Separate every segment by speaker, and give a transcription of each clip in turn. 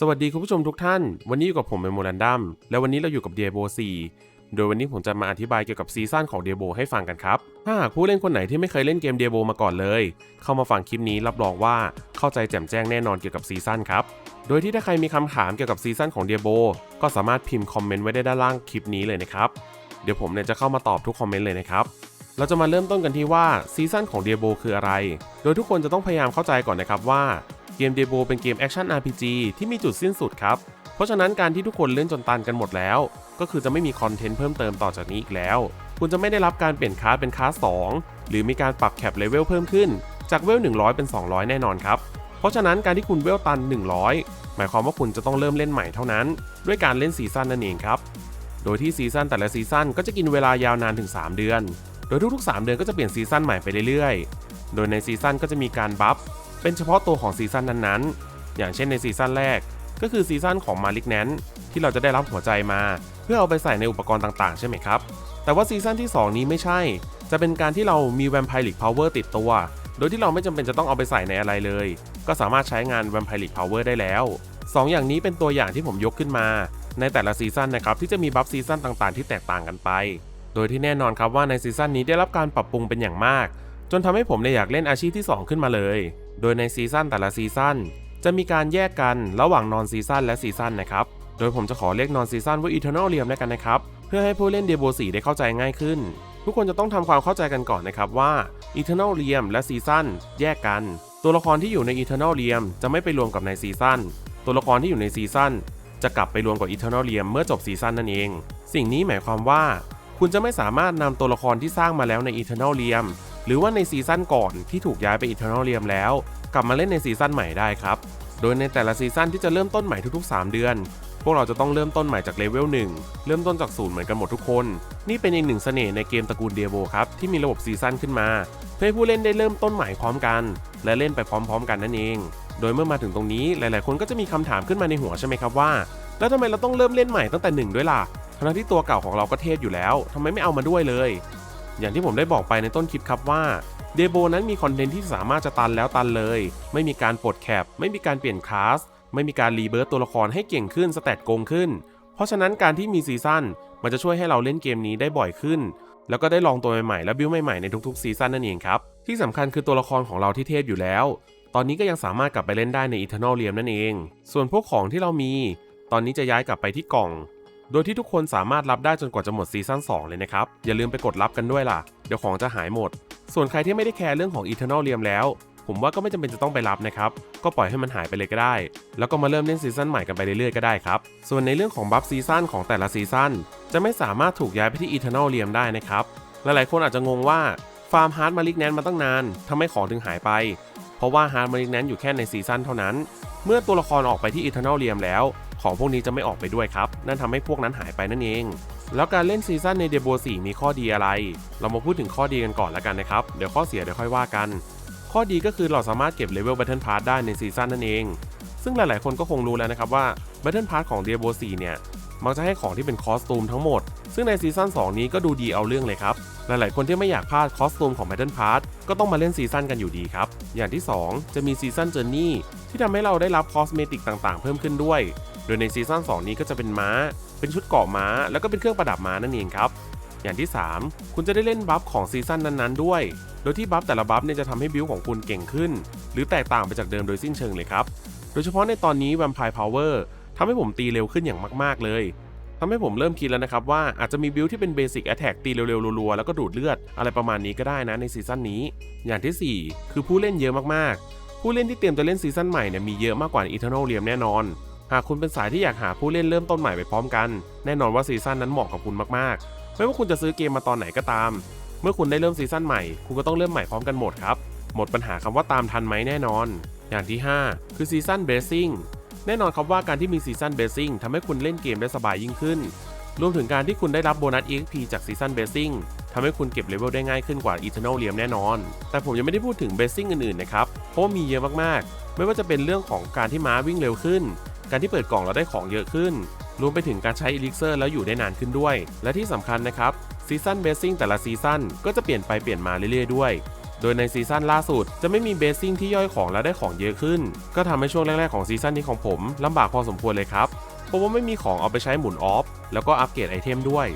Speaker 1: สวัสดีคุณผู้ชมทุกท่าน วันนี้อยู่กับผมเมโมรันดัม และวันนี้เราอยู่กับเดียโบ4โดยวันนี้ผมจะมาอธิบายเกี่ยวกับซีซั่นของเดียโบให้ฟังกันครับ ถ้าหากผู้เล่นคนไหนที่ไม่เคยเล่นเกมเดียโบมาก่อนเลย เข้ามาฟังคลิปนี้รับรองว่าเข้าใจแจ่มแจ้งแน่นอนเกี่ยวกับซีซั่นครับ โดยที่ถ้าใครมีคำถามเกี่ยวกับซีซั่นของเดียโบก็สามารถพิมพ์คอมเมนต์ไว้ได้ด้านล่างคลิปนี้เลยนะครับ เดี๋ยวผมเนี่ยจะเข้ามาตอบทุกคอมเมนต์เลยนะครับเราจะมาเริ่มต้นกันที่ว่าซีซั่นของเดียโบคืออะไร โดยทุกคนจะต้องพยายามเข้าใจก่อนนะครับว่า เกมเดโบเป็นเกมแอคชั่น RPG ที่มีจุดสิ้นสุดครับ เพราะฉะนั้นการที่ทุกคนเล่นจนตันกันหมดแล้ว ก็คือจะไม่มีคอนเทนต์เพิ่มเติมต่อจากนี้อีกแล้ว คุณจะไม่ได้รับการเปลี่ยนคลาสเป็นคลาส2หรือมีการปรับแคปเลเวลเพิ่มขึ้น จากเวล 100 เป็น 200 แน่นอนครับ เพราะฉะนั้นการที่คุณเวลตัน 100 หมายความว่าคุณจะต้องเริ่มเล่นใหม่เท่านั้น ด้วยการเล่นซีซั่นนั่นเองครับ โดยที่ซีซั่นแต่ละซีซั่นก็จะกินเวลายาวนานถึง 3 เดือน โดยทุกๆ 3 เดือนก็จะเปลี่ยนซีซั่นใหม่ไปเรื่อยๆ โดยในซีซั่นก็จะมีการบัฟ เป็นเฉพาะตัวของซีซั่นนั้นๆ อย่างเช่นในซีซั่นแรก ก็คือซีซั่นของมาลิกแนนที่เราจะได้รับหัวใจมา เพื่อเอาไปใส่ในอุปกรณ์ต่างๆ ใช่ไหมครับ แต่ว่าซีซั่นที่ 2 นี้ไม่ใช่ จะเป็นการที่เรามีแวมไพร์ลิกพาวเวอร์ติดตัว โดยที่เราไม่จำเป็นจะต้องเอาไปใส่ในอะไรเลย ก็สามารถใช้งานแวมไพร์ลิกพาวเวอร์ได้แล้วสองอย่างนี้เป็นตัวอย่างที่ผมยกขึ้นมา ในแต่ละซีซั่นนะครับที่จะมีบัฟซีซั่นต่างๆ ที่แตกต่างกันไป โดยที่แน่นอนครับว่าในซีซั่นนี้ได้รับการปรับปรุงเป็นอย่างมาก จนทำให้ผมเนี่ยอยากเล่นอาชีพที่ 2 ขึ้นมาเลย โดยในซีซั่นแต่ละซีซั่นจะมีการแยกกันระหว่างนอนซีซั่นและซีซั่นนะครับ โดยผมจะขอเรียกนอนซีซั่นว่า Eternal r e a m แล้วกันนะครับ เพื่อให้ผู้เล่นเดโบ4ได้เข้าใจง่ายขึ้น ทุกคนจะต้องทำความเข้าใจกันก่อนนะครับว่า Eternal r e a m และซีซั่นแยกกัน ตัวละครที่อยู่ใน Eternal r e a m จะไม่ไปรวมกับในซีซั่น ตัวละครที่อยู่ในซีซั่นจะกลับไปรวมกับ Eternal r e a m เมื่อจบซีซั่นนั่นเอง สิ่งนี้หมายความว่า คุณจะไม่สามารถนำตัวละครที่สร้างมาแล้วใน Eternal r e a m หรือว่าในซีซั่นก่อนที่ถูกย้ายไป Eternal r e a m แล้ว กลับมาเล่นในซีซั่นใหม่ได้ครับ โดยในแต่ละซีซั่นที่จะเริ่มต้นใหม่ทุกๆ 3 เดือน พวกเราจะต้องเริ่มต้นใหม่จากเลเวล1 เริ่มต้นจากศูนย์เหมือนกันหมดทุกคน นี่เป็นอีกหนึ่งเสน่ห์ในเกมตระกูลเดียโบครับที่มีระบบซีซั่นขึ้นมา เพื่อให้ผู้เล่นได้เริ่มต้นใหม่พร้อมกัน และเล่นไปพร้อม ๆ กันนั่นเอง โดยเมื่อมาถึงตรงนี้หลาย ๆ คนก็จะมีคำถามขึ้นมาในหัวใช่ไหมครับว่า แล้วทำไมเราต้องเริ่มเล่นใหม่ตั้งแต่หนึ่งด้วยล่ะทั้งที่ตัวเก่าของเราก็เทพอยู่แล้วทำไมไม่เอามาด้วยเลย อย่างที่ผมได้บอกไปในต้นคลิปครับว่าเดโบนั้นมีคอนเทนต์ที่สามารถจะตันแล้วตันเลย ไม่มีการปลดแคป ไม่มีการเปลี่ยนคลาส ไม่มีการรีเบิร์ตตัวละครให้เก่งขึ้นสแตตโกงขึ้น เพราะฉะนั้นการที่มีซีซั่นมันจะช่วยให้เราเล่นเกมนี้ได้บ่อยขึ้น แล้วก็ได้ลองตัวใหม่ๆ และบิวใหม่ๆในทุกๆซีซั่นนั่นเองครับ ที่สำคัญคือตัวละครของเราที่เทพอยู่แล้ว ตอนนี้ก็ยังสามารถกลับไปเล่นได้ใน Eternal r e a m นั่นเอง ส่วนพวกของที่เรามี ตอนนี้จะย้ายกลับไปที่กล่อง โดยที่ทุกคนสามารถรับได้จนกว่าจะหมดซีซั่น2 เลยนะครับ อย่าลืมไปกดรับกันด้วยล่ะ เดี๋ยวของจะหายหมด ส่วนใครที่ไม่ได้แคร์เรื่องของ Eternal r e a m แล้ว ผมว่าก็ไม่จำเป็นจะต้องไปรับนะครับ ก็ปล่อยให้มันหายไปเลยก็ได้ แล้วก็มาเริ่มเล่นซีซั่นใหม่กันไปเรื่อยๆก็ได้ครับ ส่วนในเรื่องของบัฟซีซั่นของแต่ละซีซั่นจะไม่สามารถถูกย้ายไปที่ Eternal r e a m ได้นะครับ หลายๆคนอาจจะงงว่าฟาร์มฮาร์ดมาลิกแนนมาตั้งนานทำไมของถึงหายไป เพราะว่าฮาร์ดมาลิกแนนอยู่แค่ในซีซั่นเท่านั้น เมื่อตัวละครออกไปที่ Eternal r e a m แล้ว ของพวกนี้จะไม่ออกไปด้วยครับ นั่นทำให้พวกนั้นหายไปนั่นเอง แล้วการเล่นซีซั่นในเดโบ4มีข้อดีอะไร เรามาพูดถึงข้อดีกันก่อนแล้วกันนะครับ เดี๋ยวข้อเสียเดี๋ยวค่อยว่ากัน ข้อดีก็คือเราสามารถเก็บเลเวล Battle Pass ได้ในซีซั่นนั่นเอง ซึ่งหลายๆ คนก็คงรู้แล้วนะครับว่า Battle Pass ของ Diablo 4เนี่ยมักจะให้ของที่เป็นคอสตูมทั้งหมด ซึ่งในซีซั่น2นี้ก็ดูดีเอาเรื่องเลยครับ หลายๆ คนที่ไม่อยากพลาดคอสตูมของ Battle Pass ก็ต้องมาเล่นซีซั่นกันอยู่ดีครับ อย่างที่ 2 จะมีซีซั่นเจอร์นี่ที่ทำให้เราได้รับคอสเมติกต่างๆ เพิ่มขึ้นด้วย โดยในซีซั่น2นี้ก็จะเป็นม้า เป็นชุดเกาะม้า แล้วก็เป็นเครื่องประดับม้านั่นเองครับ อย่างที่ 3 คุณจะได้เล่นบัฟของซีซั่นนั้นๆด้วย โดยที่บัฟแต่ละบัฟเนี่ยจะทำให้บิลของคุณเก่งขึ้น หรือแตกต่างไปจากเดิมโดยสิ้นเชิงเลยครับ โดยเฉพาะในตอนนี้ Vampire Power ทำให้ผมตีเร็วขึ้นอย่างมากๆเลยทำให้ผมเริ่มคิดแล้วนะครับว่าอาจจะมีบิลที่เป็นเบสิกแอ t แทกตีเร็วๆรัวๆ แล้วก็ดูดเลือด อะไรประมาณนี้ก็ได้นะในซีซั่นนี้ อย่างที่ 4 คือผู้เล่นเยอะมากๆ ผู้เล่นที่เตรียมจะเล่นซีซั่นใหม่เนี่ยมีเยอะมากกว่า Eternal r e a m แน่นอน หากคุณเป็นสายที่อยากหาผู้เล่นเริ่มต้นใหม่ไปพร้อมกัน แน่นอนว่าซีซั่นนั้นเหมาะกับคุณมากๆ ไม่ว่าคุณจะซื้อเกมมาตอนไหนก็ตาม เมื่อคุณได้เริ่มซีซั่นใหม่ คุณก็ต้องเริ่มใหม่พร้อมกันหมดครับ หมดปัญหาคำว่าตามทันไหมแน่นอน อย่างที่ 5 คือซีซั่นเบสซิ่งแน่นอนครับว่าการที่มีซีซั่นเบสซิ่งทำให้คุณเล่นเกมได้สบายยิ่งขึ้น รวมถึงการที่คุณได้รับโบนัส EXP จากซีซั่นเบสซิ่งทำให้คุณเก็บเลเวลได้ง่ายขึ้นกว่า Eternal r e a m แน่นอน แต่ผมยังไม่ได้พูดถึงเบสซิ่งอื่นๆนะครับ เพราะมีเยอะมากๆ ไม่ว่าจะเป็นเรื่องของการที่ม้าวิ่งเร็วขึ้น การที่เปิดกล่องแล้วได้ของเยอะขึ้น รวมไปถึงการใช้อีลิกเซอร์แล้วอยู่ได้นานขึ้นด้วย และที่สำคัญนะครับซีซั่นเบสซิ่งแต่ละซีซั่นก็จะเปลี่ยนไปเปลี่ยนมาเรื่อยๆด้วย โดยในซีซั่นล่าสุดจะไม่มีเบสซิ่งที่ย่อยของและได้ของเยอะขึ้น ก็ทำให้ช่วงแรกๆของซีซั่นนี้ของผมลำบากพอสมควรเลยครับ เพราะว่าไม่มีของเอาไปใช้หมุนออฟแล้วก็อัปเกรดไอเทมด้วย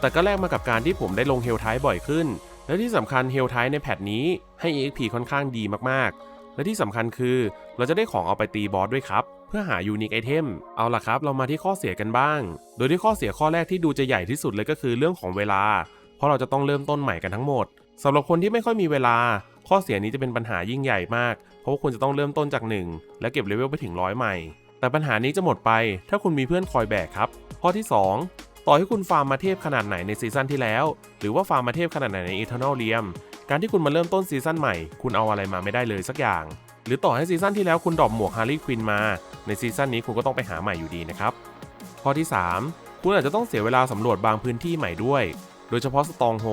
Speaker 1: แต่ก็แลกมากับการที่ผมได้ลงเฮลไทบ่อยขึ้น และที่สำคัญเฮลไทในแพทนี้ให้ EXP ค่อนข้างดีมากๆ และที่สำคัญคือเราจะได้ของเอาไปตีบอสด้วยครับ เพื่อหายูนิคไอเทม เอาล่ะครับ เรามาที่ข้อเสียกันบ้าง โดยที่ข้อเสียข้อแรกที่ดูจะใหญ่ที่สุดเลยก็คือเรื่องของเวลา เพราะเราจะต้องเริ่มต้นใหม่กันทั้งหมดสำหรับคนที่ไม่ค่อยมีเวลา ข้อเสียนี้จะเป็นปัญหายิ่งใหญ่มาก เพราะว่าคุณจะต้องเริ่มต้นจากหนึ่งและเก็บเลเวลไปถึงร้อยใหม่ แต่ปัญหานี้จะหมดไปถ้าคุณมีเพื่อนคอยแบกครับ ข้อที่ 2 ต่อให้คุณฟาร์มมาเทพขนาดไหนในซีซั่นที่แล้ว หรือว่าฟาร์มมาเทพขนาดไหนใน Eternal r e a m การที่คุณมาเริ่มต้นซีซั่นใหม่ คุณเอาอะไรมาไม่ได้เลยสักอย่าง หรือต่อให้ซีซั่นที่แล้วคุณดรอปหมวกฮาร์ลีควินมา ในซีซั่นนี้คุณก็ต้องไปหาใหม่อยู่ดีนะครับ ข้อที่ 3 คุณอาจจะต้องเสียเวลาสำรวจบางพื้นที่ใหม่ด้วย โดยเฉพาะสตองโฮ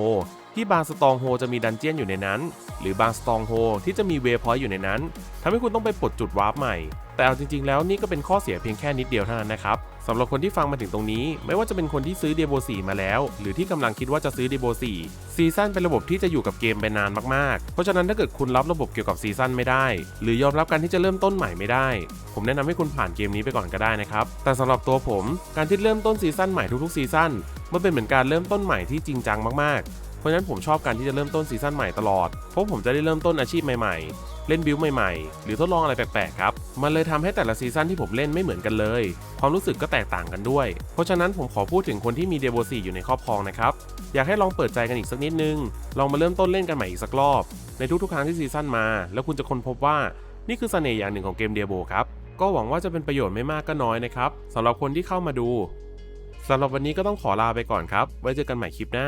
Speaker 1: ที่บางสตองโฮจะมีดันเจียนอยู่ในนั้น หรือ บางสตองโฮที่จะมีเวพอยต์อยู่ในนั้นทำให้คุณต้องไปปลดจุดวาร์ปใหม่ แต่เอาจริงๆแล้วนี่ก็เป็นข้อเสียเพียงแค่นิดเดียวเท่านั้นนะครับสำหรับคนที่ฟังมาถึงตรงนี้ ไม่ว่าจะเป็นคนที่ซื้อเดโบ4มาแล้ว หรือที่กำลังคิดว่าจะซื้อเดโบ4ซีซั่นเป็นระบบที่จะอยู่กับเกมไปนานมากๆ เพราะฉะนั้นถ้าเกิดคุณรับระบบเกี่ยวกับซีซั่นไม่ได้ หรือยอมรับการที่จะเริ่มต้นใหม่ไม่ได้ ผมแนะนำให้คุณผ่านเกมนี้ไปก่อนก็ได้นะครับ แต่สำหรับตัวผม การที่เริ่มต้นซีซั่นใหม่ทุกๆซีซั่นมันเป็นเหมือนการเริ่มต้นใหม่ที่จริงจังมากๆ เพราะฉะนั้นผมชอบการที่จะเริ่มต้นซีซั่นใหม่ตลอด เพราะผมจะได้เริ่มต้นอาชีพใหม่ๆ เล่นบิลใหม่ๆ หรือทดลองอะไรแปลกๆครับ มันเลยทำให้แต่ละซีซั่นที่ผมเล่นไม่เหมือนกันเลย ความรู้สึกก็แตกต่างกันด้วย เพราะฉะนั้นผมขอพูดถึงคนที่มีเดโบ4อยู่ในครอบครองนะครับ อยากให้ลองเปิดใจกันอีกสักนิดนึง ลองมาเริ่มต้นเล่นกันใหม่อีกสักรอบ ในทุกๆ ครั้งที่ซีซั่นมา แล้วคุณจะค้นพบว่า นี่คือเสน่ห์อย่างหนึ่งของเกมเดโบครับ ก็หวังว่าจะเป็นประโยชน์ไม่มากก็น้อยนะครับสำหรับคนที่เข้ามาดูสำหรับวันนี้ก็ต้องขอลาไปก่อนครับ ไว้เจอกันใหม่คลิปหน้า